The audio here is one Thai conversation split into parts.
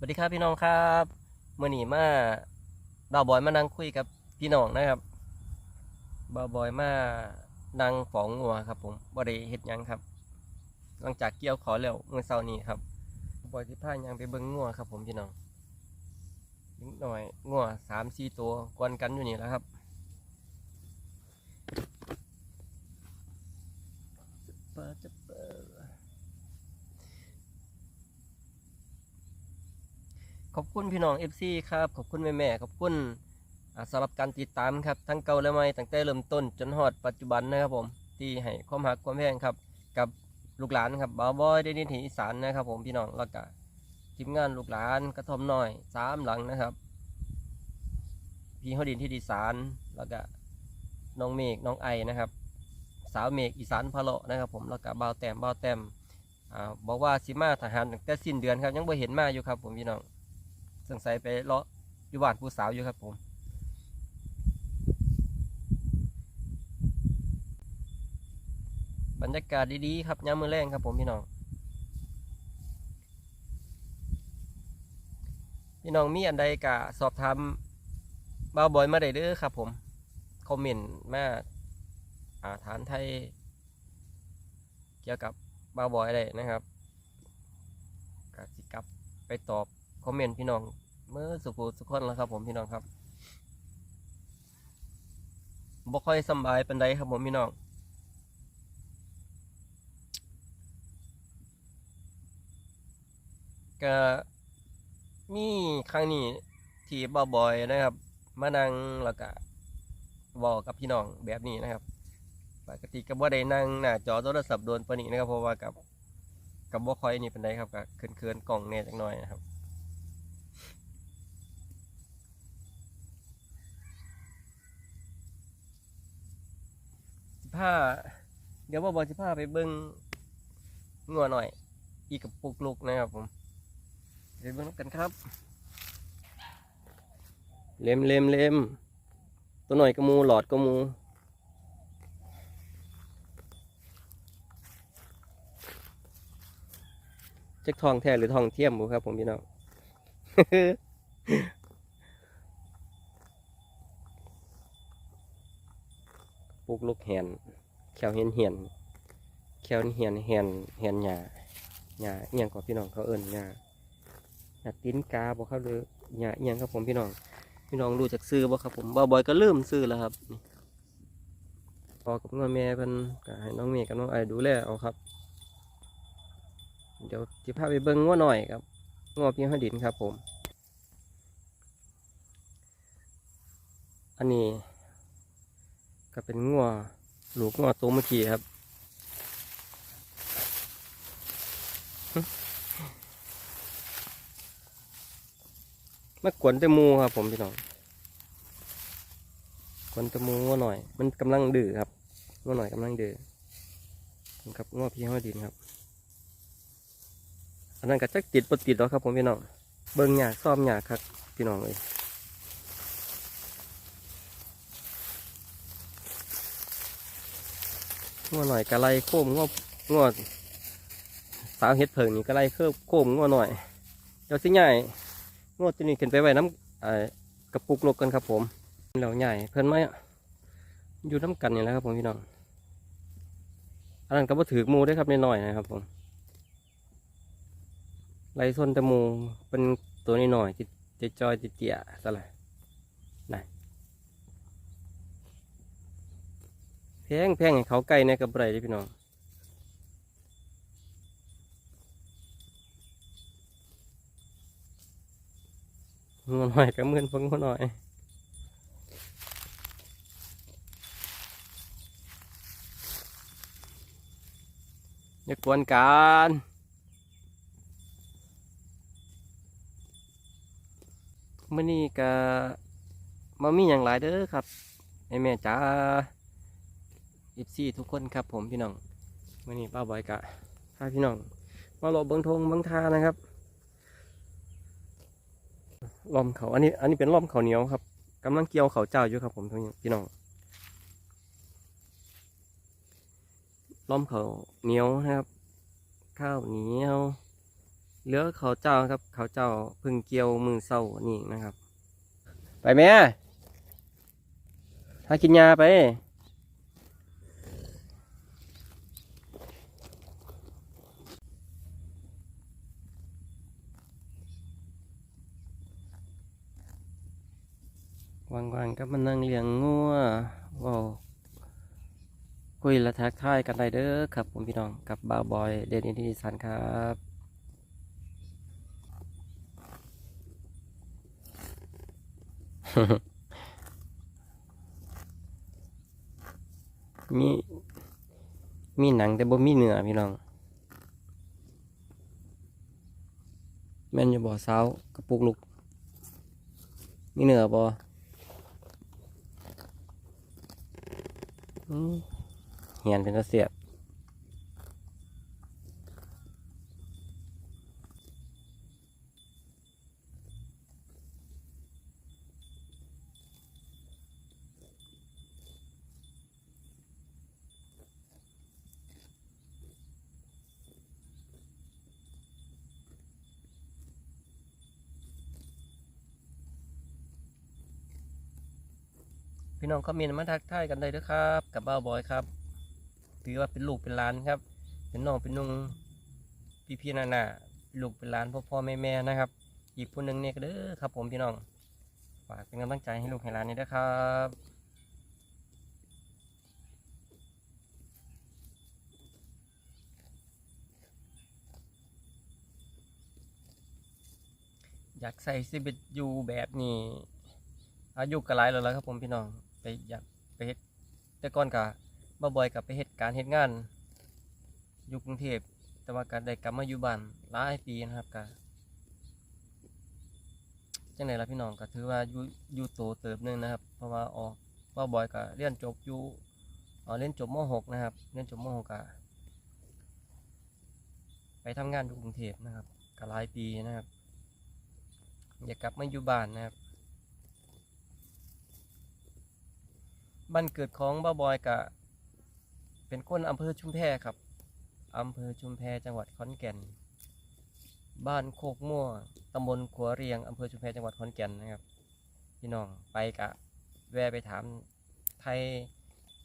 สวัสดีครับพี่น้องครับเมื่อนี้มาบ่าวบอยมานั่งคุยกับพี่น้องนะครับบ่าวบอยมานั่งฝองงัวครับผมบ่ได้เฮ็ดยังครับ หลังจากเกี่ยวขอแล้วเมื่อเช้านี้ครับบอยที่พายังไปเบิ่งงัวครับ ผมพี่น้องนิดหน่อยงัวสามสี่ตัวกวนกันอยู่นี่แล้วครับปิดจะปิด ขอบคุณพี่น้อง FC ครับ ขอบคุณแม่แม่ๆขอบคุณสำหรับการติดตามครับ ทั้งเก่าและใหม่ตั้งแต่เริ่มต้นจนฮอดปัจจุบันนะครับผม ที่ให้ความหักความแพงครับ กับลูกหลานครับบ่าวบอยได้นิถีอีสานนะครับ ผมพี่น้องแล้วก็ทีมงานลูกหลานกระทอมน้อยสามหลังนะครับ พี่ฮอดินที่ดีสานแล้วก็น้องเมฆน้องไอนะครับ สาวเมฆอีสานพะเลาะนะครับ ผมแล้วก็บ่าวแต้มบ่าวแต้มอ่าบอกว่าสิมาทหารตั้งแต่สิ้นเดือนครับ ยังบ่เห็นมาอยู่ครับ ผมพี่น้อง สงสัยไปเลาะอยู่บ้านผู้สาวอยู่ครับผมบรรยากาศดีๆครับยามมื้อแรงครับผมพี่น้อง พี่น้องมีอันใดกะสอบถามบ่าวบอยมาได้เด้อครับผมคอมเมนต์มาอาฐานไทย เกี่ยวกับบ่าวบอยได้นะครับกะสิกลับไปตอบคอมเมนต์พี่น้อง เมื่อสุขุสุขคนแล้วครับ ผมพี่น้องครับบ่ค่อยสบายเป็นไดครับผมพี่น้องก็มีครั้งนี้ที่บ่บ่อยนะครับ มานั่งแล้วก็บอกกับพี่น้องแบบนี้นะครับปกติก็บ่ได้นั่งหน้าจอโทรศัพท์โดนปนี้นะครับเพราะว่ากับกับบ่ค่อยนี่เป็นไดครับก็เคินๆกล่องแหน่จักหน่อยนะครับ ผ้าเดี๋ยวบ่บอสิผ้าไปเบิ้งงัวหน่อย อีกกับปุกลุกนะครับผมเดี๋ยวเบิ้งกันครับ เล็มเล็มเล็มตัวหน่อยก็มูหลอดก็มูเจ๊กทองแท้หรือทองเทียมบุครับผมพี่น้อง ปลู กลูกแหนแควเห็นเหียนแควเหียนเหียนเหียนหญ้าหญ้าเอียงกว่าพี่น้องเขาเอิ้นหญ้าหญ้าตีนกาบ่ครับหรือหญ้าเอียงครับผมพี่น้อง พี่น้องรู้จักซื้อบ่ครับผมบ่บ่อยก็เริ่มซื้อแล้วครับนี่พอกับน้องแม่เพิ่นก็ให้น้องเมย์กับน้องไอดูแลเอาครับ เดี๋ยวสิพาไปเบิ่งงัวหน่อยครับงัวพี่ห้อยดินครับผม อันนี้ ก็เป็นงัวลูกงัวตัวเมื่อกี้ครับมากวนตะมูครับ ผมพี่น้องกวนตะมูงัวหน่อย มันกำลังดื้อครับงัวหน่อยกำลังดื้อครับงัวพี่ห้อยดินครับอันนั้นก็จักติดปติดแล้วครับ ผมพี่น้องเบิ่งหยาซ่อมหยาครับพี่น้องเลย งัวหน่อยกะไลโค้มงัวงัวสาวเฮ็ดเผิงนี่กะไลเคิบโค้มงัวหน่อยเดี๋ยวสิใหญ่งัวตัวนี้ขึ้นไปไว้น้ำกระปุกลกกันครับ ผมแล้วใหญ่เพิ่นไหมอยู่น้ำกันนี่แหละครับ ผมพี่น้องอันนั้นก็บ่ถือมูได้ครับน้อยนะครับ ผมไล่ส้นตะมูเป็นตัวน้อยจิจิจอยจิเจียๆซะเล แพงแพงให้เขาไก่ในกับไรด้อพี่น้องงัวหน่อยกับมื่นเพิ่งงัวหน่อยอย่ากวนกันมื่อนี้ก็มามีอย่างหลายเด้อครับแม่แม่จ้า ฟซีทุกคนครับผมพี่น้องวันนี้ป้าบอยกะพาพี่น้อง มาหลบเบิงทงเบิงทานะครับล้อมเขาอันนี้ อันนี้เป็นล้อมเขาเหนียวครับกำลังเกี่ยวเขาเจ้าอยู่ครับผมพี่น้องล้อมเขาเหนียวนะครับ ข้าวเหนียวเหลือเขาเจ้าครับ เขาเจ้าพึ่งเกี่ยวมือเศร้านี่นะครับ ไปแม่หากินยาไป ว่างๆก็มานั่งเลี้ยงงัวว้าคุยและทักทายกันได้เด้อครับผมพี่น้องกับบ่าวบอยเดนินทิสันครับมีมีหนังแต่บ่มีเนื้อพี่น้อง แม่นอยู่บ่สากระปุกลูกมีเนื้อบ่อืม เฮียนเป็นตะเสียบ พี่น้องคอมเมนต์มาทักทายกันได้เด้วยครับ กับบ้าบอยครับ ถือว่าเป็นลูกเป็นหลานครับ เป็นน้องเป็นนุ่งพี่พี่นานาลูกเป็นหลานพ่อพ่อแม่แม่นะครับอีกคนหนึ่งเนี่ยก็เด้อครับ ผมพี่น้องฝากเป็นกำลังใจให้ลูกให้หลานนี่ด้วยครับอยากใส่ชีวิตอยู่แบบนี้ อายุก็หลายแล้วล่ะครับผมพี่น้องไปอยากไปเฮ็ดแต่ก่อนกะบ่บ่อยกับไปเฮ็ดการเฮ็ดงานอยู่กรุงเทพแต่ว่าก็ได้กลับมาอยู่บ้านหลายปีนะครับก็จังไดล่ะพี่น้องก็ถือว่าอยู่อยู่โตเติบหนึงนะครับ เพราะว่าออกบ่บ่อยก็เรียนจบอยู่เออเรียนจบม .6 นะครับเรียนจบม .6 ก็ไปทำงานอยู่กรุงเทพนะครับก็หลายปีนะครับอยากกลับมาอยู่บ้านนะครับ บ้านเกิดของบ้าบอยกะ เป็นคนอำเภอชุมแพครับอำเภอชุมแพจังหวัดขอนแก่น บ้านโคกม่วตำบลขัวเรียงอำเภอชุมแพจังหวัดขอนแก่นนะครับ พี่น้องไปกะ แวะไปถามไทย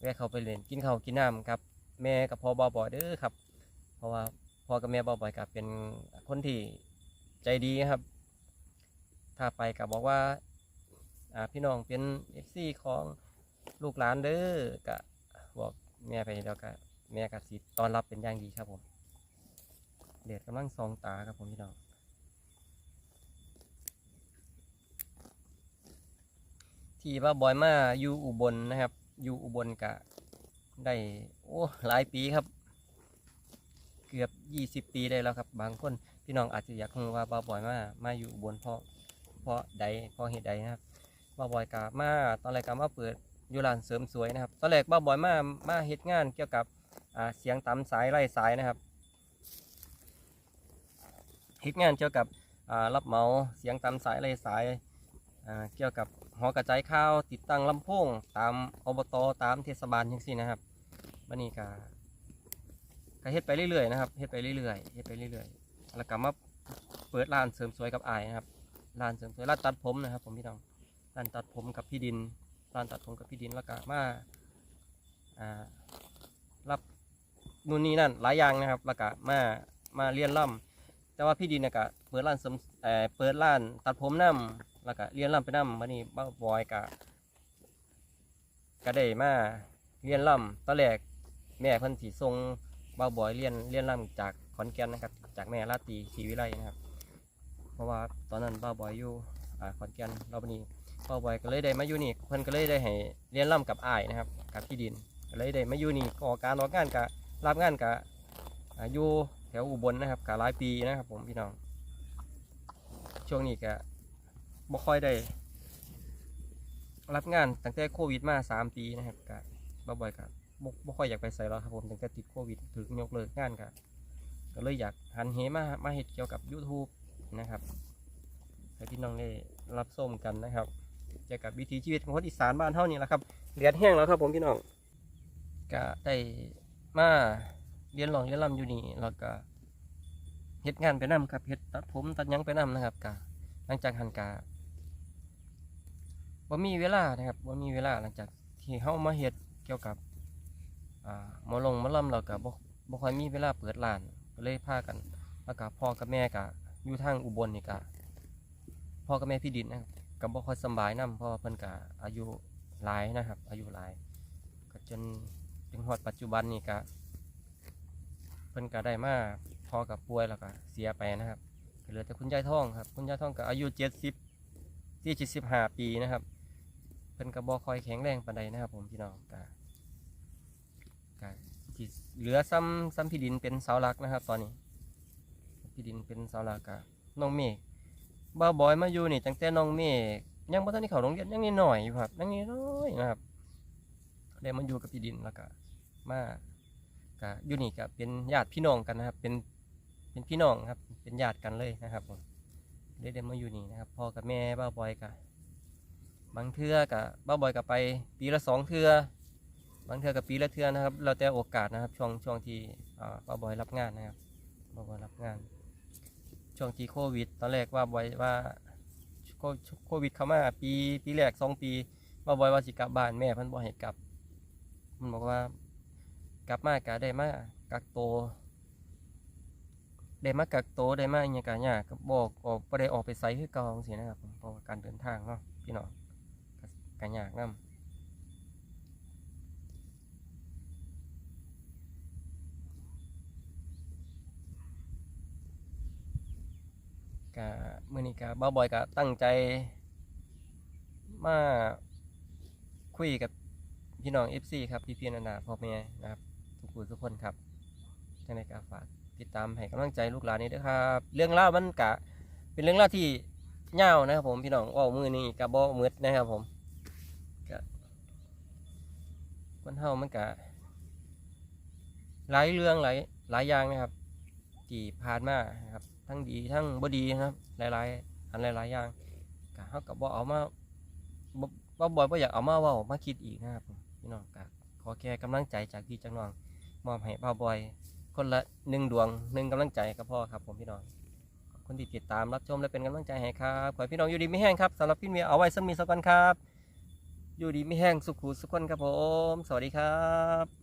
แวะเขาไปเล่นกินข้าวกินน้ำครับ แม่กับพ่อบ้าบอยเด้อครับ เพราะว่าพ่อกับแม่บ้าบอยกับเป็นคนที่ใจดีครับ ถ้าไปกับบอกว่าพี่น้องเป็นเอฟซีของ ลูกหลานเด้อกะบอกแม่ไปแล้วก็แม่กับสิตอนรับเป็นอย่างดีครับผมเดดกำลังซองตาครับผมพี่น้องที่ว่าบอยมาอยู่อุบลนะครับ อยู่อุบลกะได้โอ้หลายปีครับ เกือบยี่สิบปีได้แล้วครับ บางคนพี่น้องอาจจะอยากรู้ว่าบ้าวบอยมามาอยู่อุบลเพราะเพราะใดเพราะเหตุใดนะครับบ้าบอยกามาตอนแรกกามาเปิด อยู่ร้านเสริมสวยนะครับตอนแรกบ้าบอยมามาเฮ็ดงานเกี่ยวกับเสียงตำสายไล่สายนะครับเฮ็ดงานเกี่ยวกับรับเหมาเสียงตำสายไล่สายเกี่ยวกับหอกระจายข้าวติดตั้งลำโพงตามอบตตามเทศบาลยังสินะครับบันนี้กาก็เฮ็ดไปเรื่อยๆนะครับเฮ็ดไปเรื่อยๆเฮ็ดไปเรื่อยๆแล้วก็มาเปิดร้านเสริมสวยกับอายนะครับร้านเสริมสวยร้านตัดผมนะครับ ผมพี่น้องร้านตัดผมกับพี่ดิน ร้านตัดผมกับพี่ดินแล้วก็มาอ่ารับนู่นนี่นั่นหลายอย่างนะครับแล้วก็มามาเรียนร่ำแต่ว่าพี่ดินเนี่ยก็เปิดร้านเสริมเอ่อเปิดร้านตัดผมนํแล้วก็เรียนร่ำไปนํวันนี้บ้าบอยก็ก็ได้มาเรียนร่ำตอนแรกแม่เพิ่นสีทรงบ้าบอยเรียนเรียนร่ำจากขอนแก่นนะครับ จากแม่ราตีศรีวิไลนะครับ เพราะว่าตอนนั้นบ้าบอยอยู่ขอนแก่นเราบัน นี้บ้าบอยก็เลยได้มาอยู่นี่เพิ่นก็เลยได้ให้เรียนร่ำกับอ้ายนะครับ กับพี่ดินก็เลยได้มาอยู่นี่ก็การออกงานกับรับงานกับอายู่แถวอุบลนะครับกับหลายปีนะครับ ผมพี่น้อง ช่วงนี้ก็บ่ค่อยได้รับงานตั้งแต่โควิดมาสามปีนะครับกับบ้าบอยกับบ่ค่อยอยากไปใส่แล้วครับผมตั้งแต่ติดโควิดถึงยกเลิกงานกับก็เลยอยากหันเหมามาเฮ็ดเกี่ยวกับ YouTube นะครับให้พี่น้องได้รับส้มกันนะครับ กี่ยวกับวิถีชีวิตของคนอีสานบ้านเท่านี้แหละครับเรียนแห้งแล้วครับผมพี่น้องก็ได้มาเรียนหลองเรียนลำอยู่นี่แล้วก็เฮ็ดงานไปนํครับเฮ็ดตัดผมตัดยังไปนํนะครับกะหลังจากหันกะบ่มีเวลานะครับบ่มีเวลาหลังจากที่เฮามาเฮ็ดเกี่ยวกับอ่าหมอลงมอลำเราก็บ่บ่ค่อยมีเวลาเปิดร้านก็เลยพากันแล้วก็พ่อกับแม่ก็อยู่ทางอุบลนี่ก็พ่อกับแม่พี่ดินนะครับ ก็บ่ค่อยสบายนํเพราะเพิ่นก็อายุหลายนะครับ อายุหลายก็จนถึงฮอดปัจจุบันนี่ก็เพิ่นก็ได้มาพอกับป่วยแล้วก็เสียไปนะครับก็เหลือแต่คุณยายท่องครับ คุณยายท่องก็อายุเจ็ดสิบที่เจ็ดสิบห้าปีนะครับเพิ่นก็บ่ค่อยแข็งแรงปานใดนะครับ ผมพี่น้องก็ก็ที่เหลือซ้ำซ้ำพี่ดินเป็นเสาหลักนะครับ ตอนนี้พี่ดินเป็นเสาหลักก็น้องเมฆ บ้าวบอยมาอยู่นี่ตั้งแต่น้องเมฆยังบ่ทันได้เข้าโรงเรียนยังนิดหน่อยอยู่ครับยังนิดน้อยนะครับได้มาอยู่กับพี่ดินแล้วก็มากะอยู่นี่ก็เป็นญาติพี่น้องกันนะครับ เป็นเป็นพี่น้องครับ เป็นญาติกันเลยนะครับผมได้ได้มาอยู่นี่นะครับพ่อกับแม่บ้าวบอยกะบบางเทื่อกะบ้าวบอยกับไป ปีละสองเทื่อบางเทื่อกับปีละเทื่อนะครับ เราแต่โอกาสนะครับช่วงช่วงที่บ้าวบอยรับงานนะครับบ้าวบอยรับงาน ช่วงที่โควิด ตอนแรกว่าบอยว่าโควิดเข้ามาปีปีแรกสองปีบ้าบอยว่าสิกลับบ้านแม่พิ่นบ่ให้กลับ มันบอกว่ากลับมากะได้มากักโตได้มากักโตได้มาอหยังกะยากก็บอกออกบ่ได้ออกไปไสคือเก่าจังซี่นะครับเพราะการเดินทางเนาะพี่น้องก็กะยากนํ กะมื้อนี้กะบ่าวบอยกะตั้งใจ มาคุยกับพี่น้อง FC ครับพี่พี่นานาพ่อแม่นะครับทุกคนทุกคนครับจังไดก็ฝากติดตามให้กำลังใจลูกหลานนี้ด้วยครับ เรื่องเล่าวมันกะ เป็นเรื่องเล่าวที่ยาวนะครับผมพี่น้องเว่ามือนี้กะบ่มืดนะครับผมกะคนเฮามันกะหลายเรื่องหลายหลายอย่างนะครับที่ผ่านมานะครับ ทั้งดีทั้งบ่ดีนะครับ หลายๆอันหลายๆอย่างกะเฮากับบ่เอามาบ่บ่บ่อยบ่อยากเอามาเว้ามาคิดอีกนะครับพี่น้องก็ขอแค่กำลังใจจากพี่จากน้องมอบให้บ่าวบอย คนละหนึ่งดวงหนึ่งกำลังใจก็พอครับผมพี่น้องคนที่ติดตามรับชมและเป็นกำลังใจให้ครับขอพี่น้องอยู่ดีไม่แห้งครับสำหรับพี่เมียเอาไว้สมีสักวันครับ อยู่ดีไม่แห้งสุขุสุขคนครับผม สวัสดีครับ